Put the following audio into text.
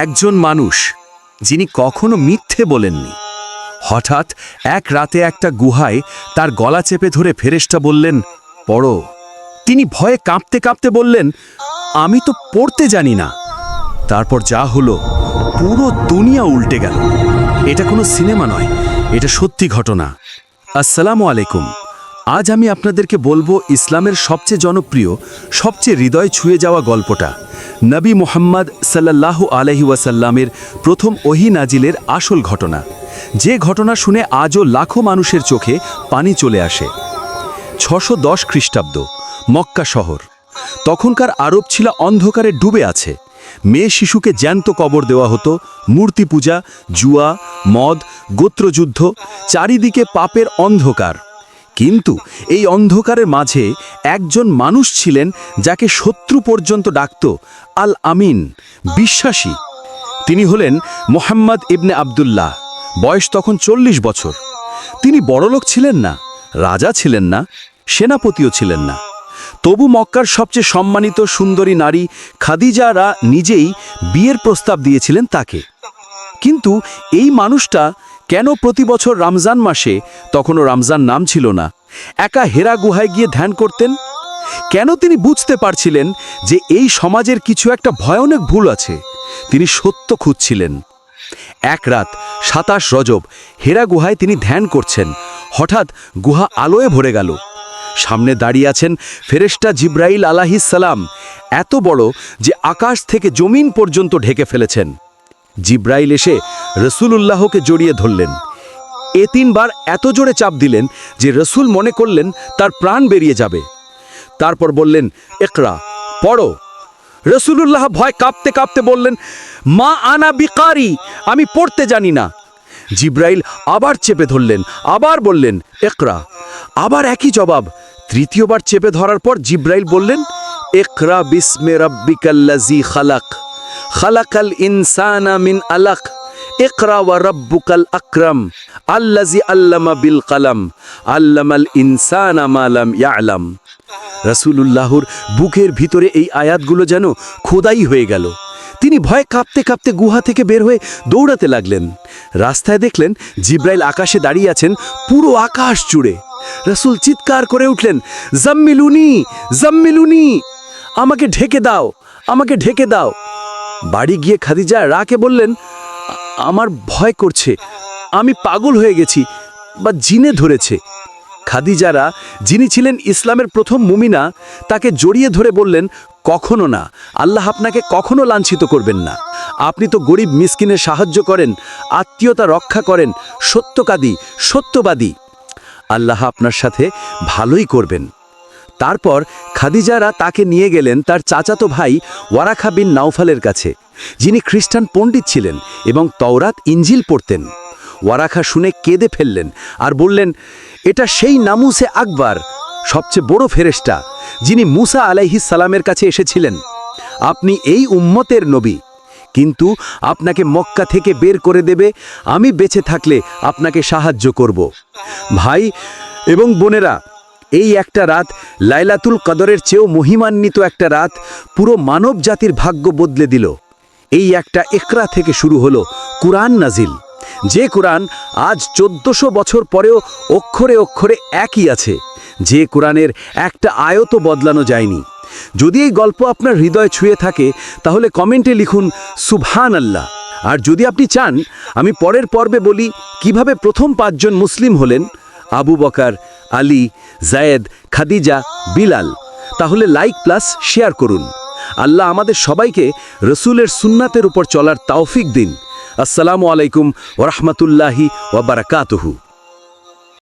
একজন মানুষ যিনি কখনো মিথ্যে বলেননি। হঠাৎ এক রাতে একটা গুহায় তার গলা চেপে ধরে ফেরেশতা বললেন, পড়ো। তিনি ভয়ে কাঁপতে কাঁপতে বললেন, আমি তো পড়তে জানি না। তারপর যা হলো, পুরো দুনিয়া উল্টে গেল। এটা কোনো সিনেমা নয়, এটা সত্যি ঘটনা। আসসালামু আলাইকুম। আজ আমি আপনাদেরকে বলব ইসলামের সবচেয়ে জনপ্রিয়, সবচেয়ে হৃদয় ছুঁয়ে যাওয়া গল্পটা। নবী মোহাম্মদ সাল্লাল্লাহু আলহি ওয়াসাল্লামের প্রথম ওহি নাজিলের আসল ঘটনা। যে ঘটনা শুনে আজও লাখো মানুষের চোখে পানি চলে আসে। ছশো দশ খ্রিস্টাব্দ, মক্কা শহর। তখনকার আরব ছিল অন্ধকারে ডুবে আছে। মেয়ে শিশুকে জ্যান্ত কবর দেওয়া হতো মূর্তি পূজা জুয়া, মদ, গোত্রযুদ্ধ, চারিদিকে পাপের অন্ধকার। কিন্তু এই অন্ধকারের মাঝে একজন মানুষ ছিলেন যাকে শত্রু পর্যন্ত ডাকত আল আমিন বিশ্বাসী। তিনি হলেন মোহাম্মদ ইবনে আবদুল্লাহ, বয়স তখন চল্লিশ বছর। তিনি বড়লোক ছিলেন না, রাজা ছিলেন না, সেনাপতিও ছিলেন না। তবু মক্কার সবচেয়ে সম্মানিত সুন্দরী নারী খাদিজারা নিজেই বিয়ের প্রস্তাব দিয়েছিলেন তাকে। কিন্তু এই মানুষটা কেন প্রতি বছর রমজান মাসে তখনও রমজান নাম ছিল না? একা হেরা গুহায় গিয়ে ধ্যান করতেন? কেন তিনি বুঝতে পারছিলেন যে এই সমাজের কিছু একটা ভয়ানক ভুল আছে? তিনি সত্য খুঁজছিলেন। এক রাত, সাতাশ রজব, হেরা গুহায় তিনি ধ্যান করছেন। হঠাৎ গুহা আলোয় ভরে গেল। সামনে দাঁড়িয়ে আছেন ফেরেশতা জিব্রাইল সালাম, এত বড় যে আকাশ থেকে জমিন পর্যন্ত ঢেকে ফেলেছেন। জিব্রাইল এসে রসুলুল্লাহকে জড়িয়ে ধরলেন। এ তিনবার এত জোরে চাপ দিলেন যে রসুল মনে করলেন তার প্রাণ বেরিয়ে যাবে। তারপর বললেন একরা পড়ো। রসুলুল্লাহ ভয় কাঁপতে কাঁপতে বললেন, মা আনা বিকারি, আমি পড়তে জানি না। জিব্রাইল আবার চেপে ধরলেন, আবার বললেন একরা আবার একই জবাব। তৃতীয়বার চেপে ধরার পর জিব্রাইল বললেন একরা বিসমে রব্বিকাল্লাজি খালাক। খালাকাল ইনসানা মিন আলাক। ইকরা ওয়া রাব্বুকাল আকরাম আল্লামা বিল আল্লামাল ইনসানা ইয়ালাম। রাসূলুল্লাহর বুকের ভিতরে এই আয়াতগুলো যেন খোদাই হয়ে গেল। তিনি ভয়ে কাঁপতে কাঁপতে গুহা থেকে বের হয়ে দৌড়াতে লাগলেন। রাস্তায় দেখলেন জিব্রাইল আকাশে দাঁড়িয়ে আছেন পুরো আকাশ জুড়ে। রাসূল চিৎকার করে উঠলেন, জাম্মিলুনি জাম্মিলুনি, আমাকে ঢেকে দাও, আমাকে ঢেকে দাও। বাড়ি গিয়ে খাদিজা রাকে বললেন "আ- আমার ভয় করছে। আমি পাগল হয়ে গেছি বা জিনে ধরেছে। খাদিজারা, যিনি ছিলেন ইসলামের প্রথম মুমিনা, তাকে জড়িয়ে ধরে বললেন, কখনো না। আল্লাহ আপনাকে কখনো লাঞ্ছিত করবেন না। আপনি তো গরিব মিসকিনের সাহায্য করেন, আত্মীয়তা রক্ষা করেন, সত্যকাদী, সত্যবাদী। আল্লাহ আপনার সাথে ভালোই করবেন। তারপর খাদিজারা তাকে নিয়ে গেলেন তার চাচাতো ভাই ওয়ারাখা বিন নাউফালের কাছে। যিনি খ্রিস্টান পণ্ডিত ছিলেন এবং তওরাত ইঞ্জিল পড়তেন। ওয়ারাখা শুনে কেঁদে ফেললেন আর বললেন, এটা সেই নামুসে আকবার, সবচেয়ে বড় ফেরেস্টা যিনি মুসা আলাইহিস সালামের কাছে এসেছিলেন। আপনি এই উম্মতের নবী। কিন্তু আপনাকে মক্কা থেকে বের করে দেবে, আমি বেঁচে থাকলে আপনাকে সাহায্য করব। ভাই এবং বোনেরা এই একটা রাত লাইলাতুল কদরের চেয়েও মহিমান্বিত একটা রাত পুরো মানব জাতির ভাগ্য বদলে দিল। এই একটা একরা থেকে শুরু হলো কুরআন নাজিল যে কোরআন আজ চোদ্দশো বছর পরেও অক্ষরে অক্ষরে একই আছে। যে কোরআনের একটা আয়ত বদলানো যায়নি। যদি এই গল্প আপনার হৃদয় ছুঁয়ে থাকে, তাহলে কমেন্টে লিখুন সুবহান আল্লাহ আর যদি আপনি চান, আমি পরের পর্বে বলি কীভাবে প্রথম পাঁচজন মুসলিম হলেন, আবু বকার আলী, জায়েদ, খাদিজা, বিলাল। তাহলে লাইক প্লাস শেয়ার করুন। আল্লাহ আমাদের সবাইকে রসুলের সুন্নাতের উপর চলার তাওফিক দিন। আসসালামু আলাইকুম ওরহমতুল্লাহি ওবরাকাতহু